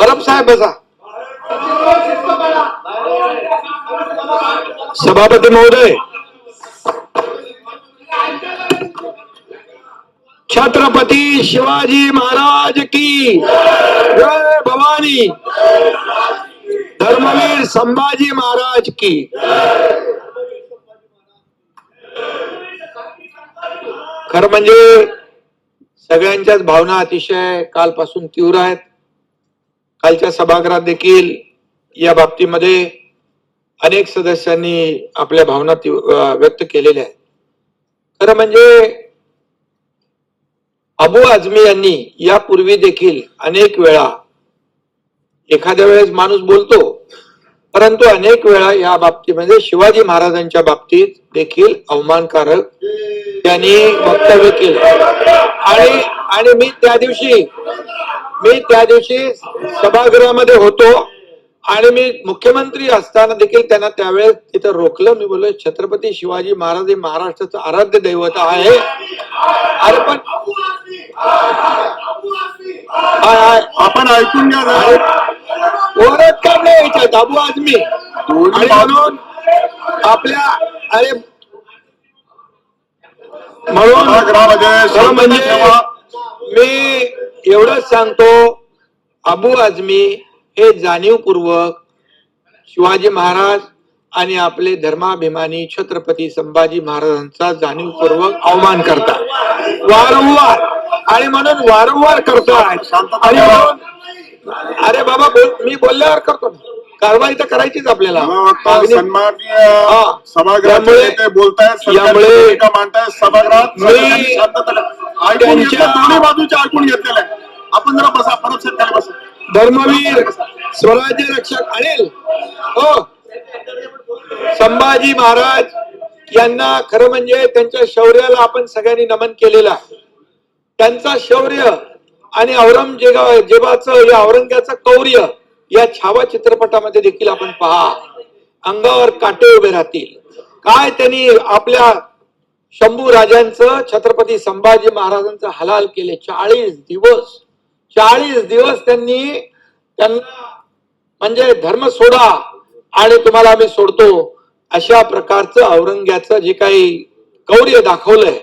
परब साहेब बसा. सभापती महोदय. छत्रपती शिवाजी महाराज की जय भवानी. धर्मवीर संभाजी महाराज की. खरं म्हणजे सगळ्यांच्याच भावना अतिशय कालपासून तीव्र आहेत. कालच्या सभागृहात देखील या बाबतीमध्ये अनेक सदस्यांनी आपल्या भावना व्यक्त केलेल्या आहेत. खरं म्हणजे अबू आझमी यांनी यापूर्वी देखील अनेक वेळा एखाद्या वेळेस माणूस बोलतो परंतु अनेक वेळा या बाबतीमध्ये शिवाजी महाराजांच्या बाबतीत देखील अवमानकारक त्यांनी वक्तव्य केलं. आणि आणि मी त्या दिवशी मी त्या दिवशी सभागृहामध्ये होतो आणि मी मुख्यमंत्री असताना देखील त्यांना त्यावेळेस तिथं रोखलं. मी बोललो छत्रपती शिवाजी महाराज हे महाराष्ट्राचं आराध्य दैवत आहे. अरे पण आपण ऐकून घ्या जरा. ओरड का नाही याच्यात अबू आझमी आणि म्हणून आपल्या अरे म्हणून म्हणजे. मी एवढंच सांगतो अबू आझमी हे जाणीवपूर्वक शिवाजी महाराज आणि आपले धर्माभिमानी छत्रपती संभाजी महाराजांचा जाणीवपूर्वक अवमान करतात वारंवार आणि म्हणून वारंवार करतात आणि अरे बाबा बोल मी बोलल्यावर करतो. ना. कारवाई तर करायचीच आपल्याला. त्यामुळे- नेते बोलतायत यामुळे- मांडतायत सभागृहात दोन्ही बाजूचे ऐकून घेतलेलं आहे आपण जरा बसा परत शेतकरी बसा. धर्मवीर स्वराज्य रक्षक अनिल. हो. संभाजी महाराज यांना खरं म्हणजे त्यांच्या शौर्याला आपण सगळ्यांनी नमन केलेलं आहे. त्यांचा शौर्य आणि औरंगजेबाचं या औरंग्याचं कौर्य या छावा चित्रपटामध्ये देखील आपण पहा. अंगावर काटे उभे राहतील. काय त्यांनी आपल्या शंभू राजांचं छत्रपती संभाजी महाराजांचं हलाल केले? चाळीस दिवस. चाळीस दिवस त्यांनी त्यांना म्हणजे धर्म सोडा आणि तुम्हाला आम्ही सोडतो अशा प्रकारचं औरंग्याचं जे काही कौर्य दाखवलंय.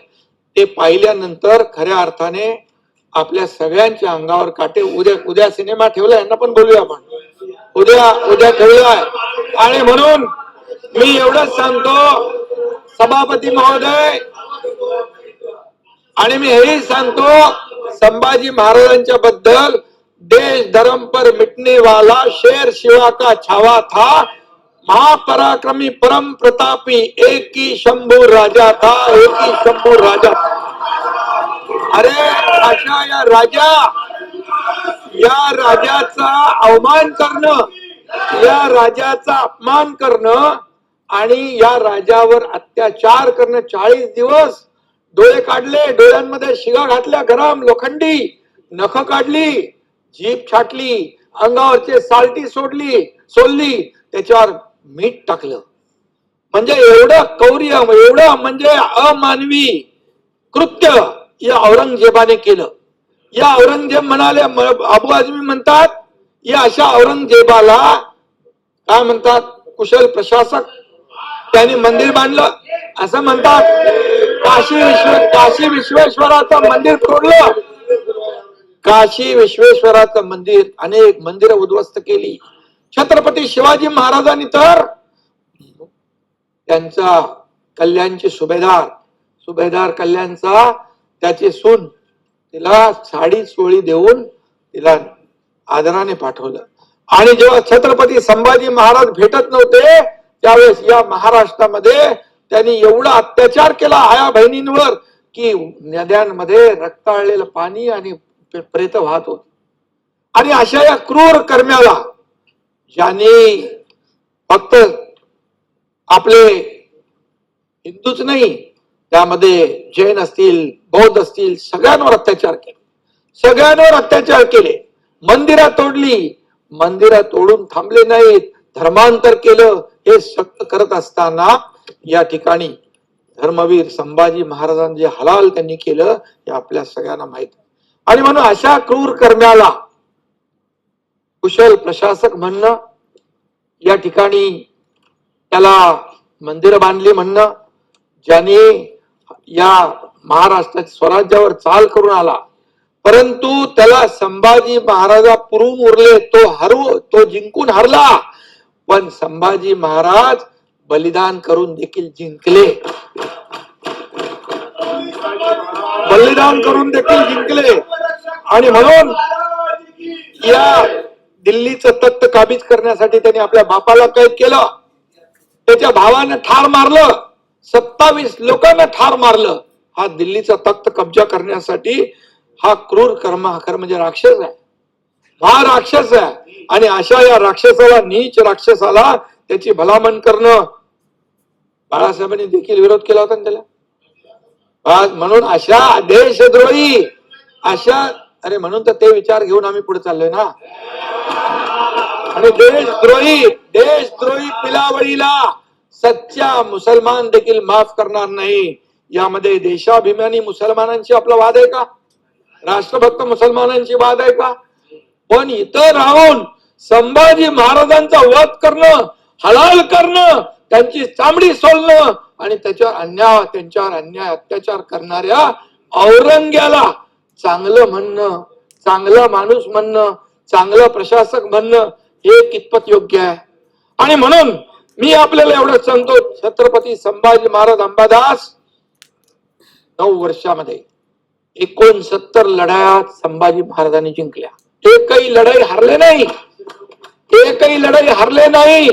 ते पाहिल्यानंतर खऱ्या अर्थाने आपल्या सगळ्यांच्या अंगावर काटे. उद्या उद्या सिनेमा ठेवला यांना पण बोलूया आपण. उद्या उद्या ठेवलाय आणि म्हणून मी एवढंच सांगतो सभापती महोदय आणि मी हेही सांगतो संभाजी महाराजांच्या बद्दल देश धर्म पर मिटने वाला शेर शिवा का छावा था. महापराक्रमी परम प्रतापी एक ही शंभू राजा था एक ही शंभू राजा. अरे अशा या राजा या राजाचा अवमान करणं या राजाचा अपमान करणं आणि या राजावर अत्याचार करणं. चाळीस दिवस डोळे काढले डोळ्यांमध्ये शिगा घातल्या गरम लोखंडी नख काढली जीप छाटली अंगावरचे साल्टी सोडली सोडली त्याच्यावर मीठ टाकलं. म्हणजे एवढं कौर्य एवढं म्हणजे अमानवी कृत्य या औरंगजेबाने केलं. या औरंगजेब म्हणाले अबू आजमी म्हणतात या अशा औरंगजेबाला काय म्हणतात कुशल प्रशासक त्यांनी मंदिर बांधलं. असं म्हणतात. काशी विश्व काशी विश्वेश्वराचं मंदिर तोडलं. काशी विश्वेश्वराचं मंदिर अनेक मंदिर उद्ध्वस्त केली. छत्रपती शिवाजी महाराजांनी तर त्यांचा कल्याणचे सुभेदार सुभेदार कल्याणचा त्याची सून तिला साडी सोळी देऊन तिला आदराने पाठवलं. आणि जेव्हा छत्रपती संभाजी महाराज भेटत नव्हते त्यावेळेस या महाराष्ट्रामध्ये त्यांनी एवढा अत्याचार केला आया बहिणींवर की नद्यांमध्ये रक्ताळलेलं पाणी आणि प्रेत वाहत होत. आणि अशा या क्रूर कर्म्याला ज्यांनी फक्त आपले हिंदूच नाही त्यामध्ये जैन असतील बौद्ध असतील सगळ्यांवर अत्याचार केले. सगळ्यांवर अत्याचार केले. मंदिरं तोडली. मंदिरं तोडून थांबले नाहीत. धर्मांतर केलं. हे सक्त करत असताना या ठिकाणी धर्मवीर संभाजी महाराजांनी जे हलाल त्यांनी केलं हे आपल्या सगळ्यांना माहीत आणि म्हणून अशा क्रूर कर्म्याला कुशल प्रशासक म्हणणं या ठिकाणी त्याला मंदिर बांधली म्हणणं ज्याने या महाराष्ट्राच्या स्वराज्यावर चाल करून आला. परंतु त्याला संभाजी महाराजा पुरून उरले तो हरू तो जिंकून हरला. पण संभाजी महाराज बलिदान करून देखील जिंकले. बलिदान करून देखील जिंकले. आणि म्हणून या दिल्लीचं तत्त काबीज करण्यासाठी त्यांनी आपल्या बापाला कैद केलं. त्याच्या भावानं ठार मारलं. सत्तावीस लोकांना ठार मारलं. हा दिल्लीचा तख्त कब्जा करण्यासाठी हा क्रूर कर्म म्हणजे राक्षस आहे. हा राक्षस आहे. आणि अशा या राक्षसाला नीच राक्षसाला त्याची भलामण करणं. बाळासाहेबांनी देखील विरोध केला होता ना त्याला? म्हणून अशा देशद्रोही अशा अरे म्हणून तर ते विचार घेऊन आम्ही पुढे चाललोय ना. आणि देशद्रोही देशद्रोही पिलावळीला सच्चा मुसलमान देखील माफ करणार नाही. यामध्ये देशाभिमानी मुसलमानांची आपला वाद आहे का? राष्ट्रभक्त मुसलमानांची वाद आहे का? पण इथं राहून संभाजी महाराजांचा वध करणं हलाल करणं त्यांची चामडी सोलणं आणि त्याच्यावर अन्याय त्यांच्यावर अन्याय अत्याचार करणाऱ्या औरंग्याला चांगलं म्हणणं चांगलं माणूस म्हणणं चांगलं प्रशासक म्हणणं हे कितपत योग्य आहे? आणि म्हणून मी आपल्याला एवढं सांगतो छत्रपती संभाजी महाराज अंबादास नऊ वर्षामध्ये एकोणसत्तर लढाया संभाजी महाराजांनी जिंकल्या. एकही लढाई हरले नाही. एकही लढाई हरले नाही.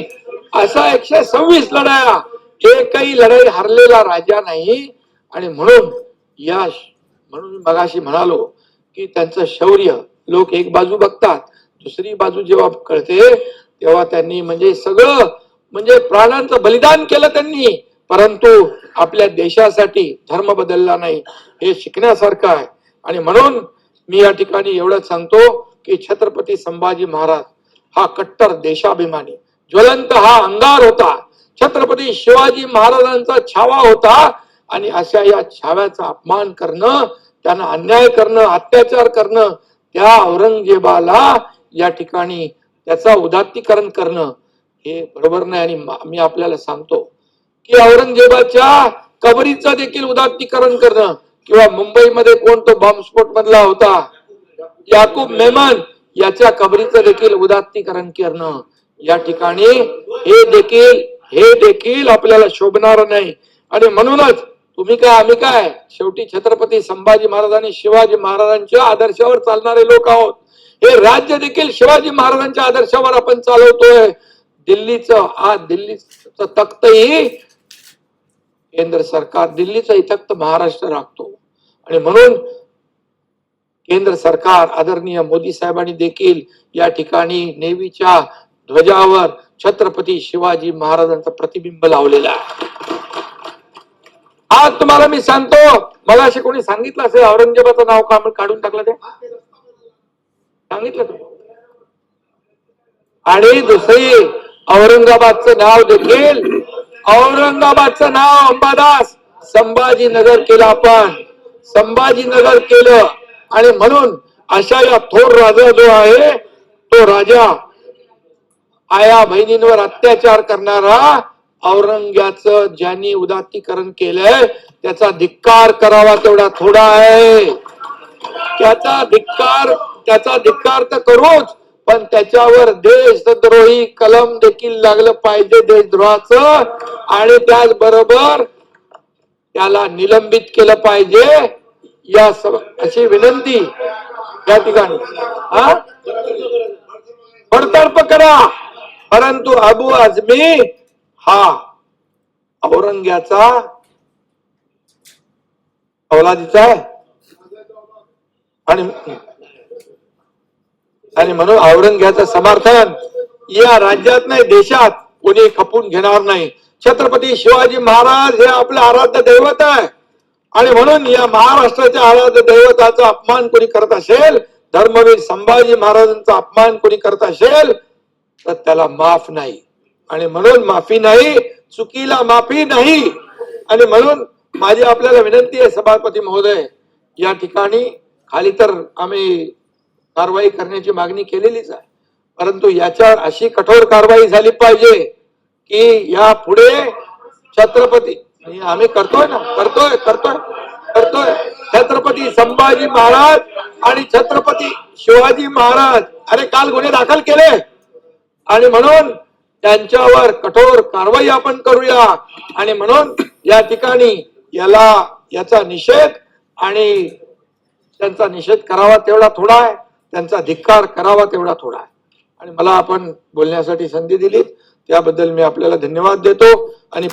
असा एकशे सव्वीस लढाया. एकही लढाई हरलेला राजा नाही. आणि म्हणून या म्हणून मगाशी म्हणालो की त्यांचं शौर्य लोक एक बाजू बघतात दुसरी बाजू जेव्हा कळते तेव्हा त्यांनी म्हणजे सगळं म्हणजे प्राणांचं बलिदान केलं त्यांनी. परंतु आपल्या देशासाठी धर्म बदलला नाही. हे शिकण्यासारखं आहे. आणि म्हणून मी या ठिकाणी एवढंच सांगतो की छत्रपती संभाजी महाराज हा कट्टर देशाभिमानी. ज्वलंत हा अंगार होता. छत्रपती शिवाजी महाराजांचा छावा होता. आणि अशा या छाव्याचा अपमान करणं त्यांना अन्याय करणं अत्याचार करणं त्या औरंगजेबाला या ठिकाणी त्याचा उदात्तीकरण करणं हे बरोबर नाही आणि मी आपल्याला सांगतो की औरंगजेबाच्या कबरीचं देखील उदात्तीकरण करणं किंवा मुंबईमध्ये कोण तो बॉम्बस्फोट मधला होता याकूब मेमन याच्या कबरीचं देखील उदात्तीकरण करणं. या ठिकाणी हे देखील हे देखील आपल्याला शोभणार नाही. आणि म्हणूनच तुम्ही काय आम्ही काय? शेवटी छत्रपती संभाजी महाराज आणि शिवाजी महाराजांच्या आदर्शावर चालणारे लोक आहोत. हे राज्य देखील शिवाजी महाराजांच्या आदर्शावर आपण चालवतोय. दिल्लीचं आज दिल्लीचं तख्तही केंद्र सरकार दिल्लीचं तख्त महाराष्ट्र राखतो. आणि म्हणून केंद्र सरकार आदरणीय मोदी साहेबांनी देखील या ठिकाणी नेव्हीच्या ध्वजावर छत्रपती शिवाजी महाराजांचं प्रतिबिंब लावलेलं आहे. आज तुम्हाला मी सांगतो मला असे कोणी सांगितलं असेल औरंगजेबाचं नाव का काढून टाकलं ते? सांगितलं का? आणि दुसरी औरंगाबादचं नाव देखील औरंगाबादचं नाव अंबादास संभाजीनगर केलं आपण. संभाजीनगर केलं. आणि म्हणून अशा या थोर राजा जो आहे तो राजा आया बहिणींवर अत्याचार करणारा औरंग्याचं ज्यांनी उदात्तीकरण केलंय त्याचा धिक्कार करावा तेवढा थोडा आहे. त्याचा धिक्कार त्याचा धिक्कार तर करूच पण त्याच्यावर देशद्रोही कलम देखील लागलं पाहिजे देशद्रोहाचं आणि त्याचबरोबर त्याला निलंबित केलं पाहिजे. या अशी विनंती या ठिकाणी. हा? बडतर्फ करा. परंतु अबू आझमी हा औरंग्याचा औलादीचा आहे. आणि आणि म्हणून औरंग्याचं समर्थन या राज्यात नाही देशात कोणी खपून घेणार नाही. छत्रपती शिवाजी महाराज हे आपलं आराध्य दैवत आहे. आणि म्हणून या महाराष्ट्राच्या आराध्य दैवताचा अपमान कोणी करत असेल धर्मवीर संभाजी महाराजांचा अपमान कोणी करत असेल तर त्याला माफ नाही. आणि म्हणून माफी नाही चुकीला माफी नाही. आणि म्हणून माझी आपल्याला विनंती आहे सभापती महोदय या ठिकाणी खाली तर आम्ही कारवाई करण्याची मागणी केलेलीच आहे. परंतु याच्यावर अशी कठोर कारवाई झाली पाहिजे की या पुढे छत्रपती आम्ही करतोय ना करतोय करतोय करतोय. छत्रपती संभाजी महाराज आणि छत्रपती शिवाजी महाराज. अरे काल गुन्हे दाखल केले. आणि म्हणून त्यांच्यावर कठोर कारवाई आपण करूया. आणि म्हणून या ठिकाणी याला याचा निषेध आणि त्यांचा निषेध करावा तेवढा थोडा आहे. त्यांचा धिक्कार करावा तेवढा थोडा आहे. आणि मला आपण बोलण्यासाठी संधी दिली त्याबद्दल मी आपल्याला धन्यवाद देतो. आणि